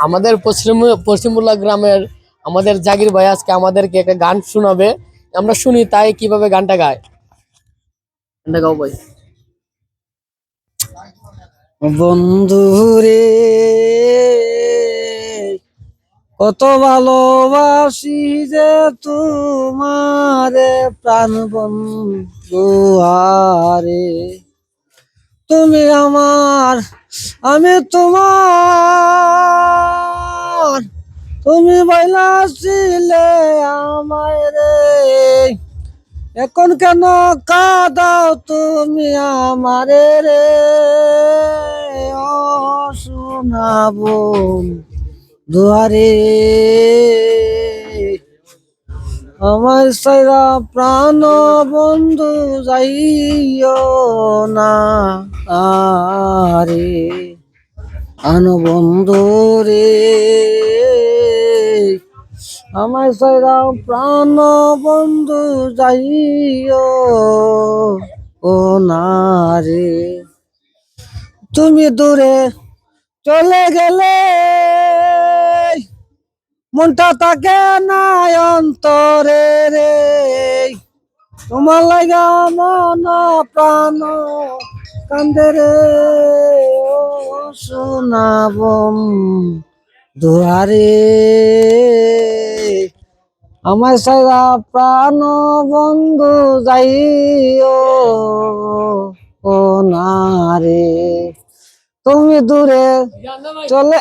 আমাদের পশ্চিম পশ্চিমবুল্লা গ্রামের আমাদের জাগির ভাই আজকে আমাদেরকে একটা গান শোনাবে। আমরা শুনি তাই কীভাবে গানটা গায়। গানটা গাও ভাই। বন্ধু রে কত ভালোবাসি যে তোমারে প্রাণ বন্ধু আরে। তুমি আমার আমি তোমার তুমি বইলাছিলে আমায় রে। এখন কেন কাদাও তুমি আমারে রে? শোনাবো দুয়ারে। আমার সাইরা প্রাণ বন্ধু যাইও না আরে আন বন্ধু রে। আমার সাইরা প্রাণ বন্ধু যাইও, ও না রে তুমি দূরে চলে গেলে, মনটা তাকে না অন্তরে রে। তোমার লাগা মন প্রাণ কান্দে রে, ও শোনাবম দুয়ারে আমার সারা প্রাণ বন্ধু যাইও ও না রে। তুমি দূরে চলে